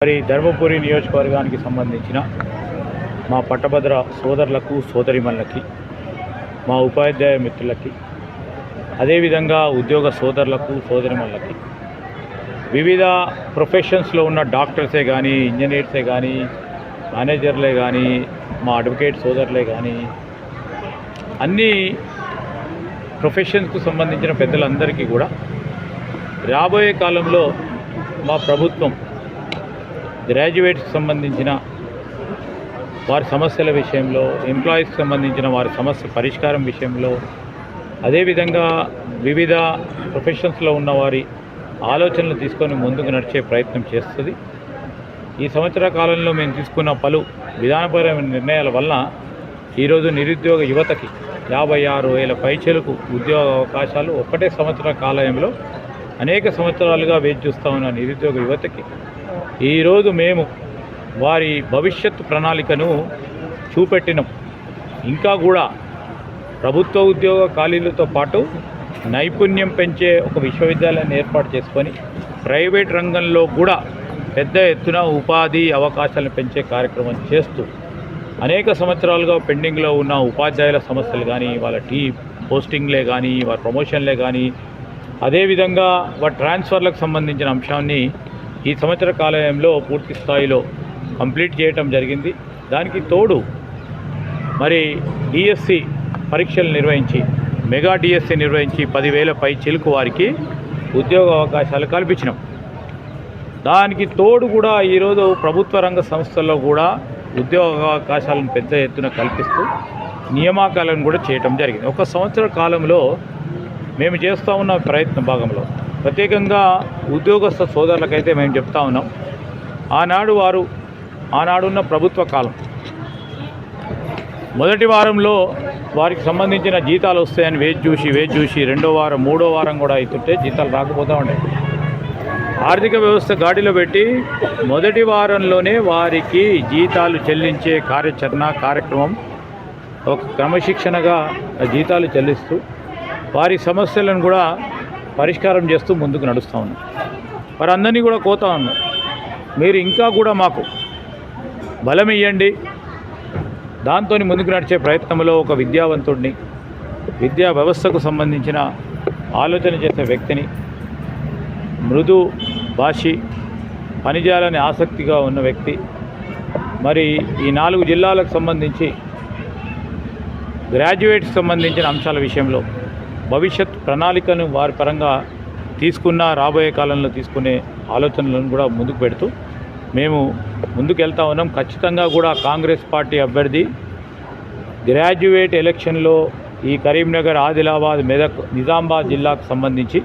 మరి ధర్మపురి నియోజకవర్గానికి సంబంధించిన మా పట్టభద్ర సోదరులకు సోదరిమణులకి మా ఉపాధ్యాయ మిత్రులకి అదేవిధంగా ఉద్యోగ సోదరులకు సోదరిమణులకి వివిధ ప్రొఫెషన్స్లో ఉన్న డాక్టర్సే కానీ ఇంజనీర్సే కానీ మేనేజర్లే కానీ మా అడ్వకేట్ సోదరులే కానీ అన్ని ప్రొఫెషన్స్కు సంబంధించిన పెద్దలందరికీ కూడా రాబోయే కాలంలో మా ప్రభుత్వం గ్రాడ్యుయేట్స్కి సంబంధించిన వారి సమస్యల విషయంలో ఎంప్లాయీస్కి సంబంధించిన వారి సమస్య పరిష్కారం విషయంలో అదేవిధంగా వివిధ ప్రొఫెషన్స్లో ఉన్న వారి ఆలోచనలు తీసుకొని ముందుకు నడిచే ప్రయత్నం చేస్తుంది. ఈ సంవత్సర కాలంలో మేము తీసుకున్న పలు విధానపరమైన నిర్ణయాల వలన ఈరోజు నిరుద్యోగ యువతకి యాభై ఆరు వేల పైచలకు ఉద్యోగ అవకాశాలు ఒక్కటే సంవత్సర కాలంలో అనేక సంవత్సరాలుగా వేచి చూస్తూ ఉన్న నిరుద్యోగ యువతకి ఈరోజు మేము వారి భవిష్యత్ ప్రణాళికను చూపెట్టినాం. ఇంకా కూడా ప్రభుత్వ ఉద్యోగ ఖాళీలతో పాటు నైపుణ్యం పెంచే ఒక విశ్వవిద్యాలయాన్ని ఏర్పాటు చేసుకొని ప్రైవేట్ రంగంలో కూడా పెద్ద ఎత్తున ఉపాధి అవకాశాలను పెంచే కార్యక్రమం చేస్తూ అనేక సంవత్సరాలుగా పెండింగ్లో ఉన్న ఉపాధ్యాయుల సమస్యలు కానీ వాళ్ళ టీ పోస్టింగ్లే కానీ వారి ప్రమోషన్లే కానీ అదేవిధంగా వారి ట్రాన్స్ఫర్లకు సంబంధించిన అంశాన్ని ఈ సంవత్సర కాలంలో పూర్తి స్థాయిలో కంప్లీట్ చేయటం జరిగింది. దానికి తోడు మరి డిఎస్సి పరీక్షలు నిర్వహించి మెగా డిఎస్సి నిర్వహించి పదివేల పై చిలుకు వారికి ఉద్యోగ అవకాశాలు కల్పించినాం. దానికి తోడు కూడా ఈరోజు ప్రభుత్వ రంగ సంస్థల్లో కూడా ఉద్యోగ అవకాశాలను పెద్ద ఎత్తున కల్పిస్తూ నియామకాలను కూడా చేయటం జరిగింది. ఒక సంవత్సర కాలంలో మేము చేస్తూ ఉన్న ప్రయత్న భాగంలో ప్రత్యేకంగా ఉద్యోగస్థ సోదరులకైతే మేము చెప్తా ఉన్నాం. ఆనాడు వారు ఆనాడున్న ప్రభుత్వ కాలం. మొదటి వారంలో వారికి సంబంధించిన జీతాలు వస్తాయని వేచి చూసి వేచి చూసి రెండో వారం మూడో వారం కూడా అవుతుంటే జీతాలు రాకపోతూ ఉంటాయి ఆర్థిక వ్యవస్థ గాడిలో పెట్టి మొదటి వారంలోనే వారికి జీతాలు చెల్లించే కార్యాచరణ కార్యక్రమం ఒక క్రమశిక్షణగా జీతాలు చెల్లిస్తూ వారి సమస్యలను కూడా పరిష్కారం చేస్తూ ముందుకు నడుస్తూ ఉన్నాం. వారందరినీ కూడా కోతా ఉన్నాం. మీరు ఇంకా కూడా మాకు బలం ఇవ్వండి దాంతో ముందుకు నడిచే ప్రయత్నంలో ఒక విద్యావంతుడిని విద్యా వ్యవస్థకు సంబంధించిన ఆలోచన చేసే వ్యక్తిని మృదు భాషి పనిచేయాలని ఆసక్తిగా ఉన్న వ్యక్తి మరి ఈ నాలుగు జిల్లాలకు సంబంధించి గ్రాడ్యుయేట్స్ సంబంధించిన అంశాల విషయంలో భవిష్యత్ ప్రణాళికను వారి పరంగా తీసుకున్న రాబోయే కాలంలో తీసుకునే ఆలోచనలను కూడా ముందుకు పెడుతూ మేము ముందుకు వెళ్తా ఉన్నాం. ఖచ్చితంగా కూడా కాంగ్రెస్ పార్టీ అభ్యర్థి గ్రాడ్యుయేట్ ఎలక్షన్లో ఈ కరీంనగర్ ఆదిలాబాద్ మెదక్ నిజామాబాద్ జిల్లాకు సంబంధించి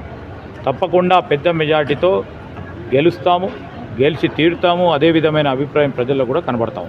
తప్పకుండా పెద్ద మెజార్టీతో గెలుస్తాము గెలిచి తీరుతాము. అదే విధమైన అభిప్రాయం ప్రజల్లో కూడా కనబడతా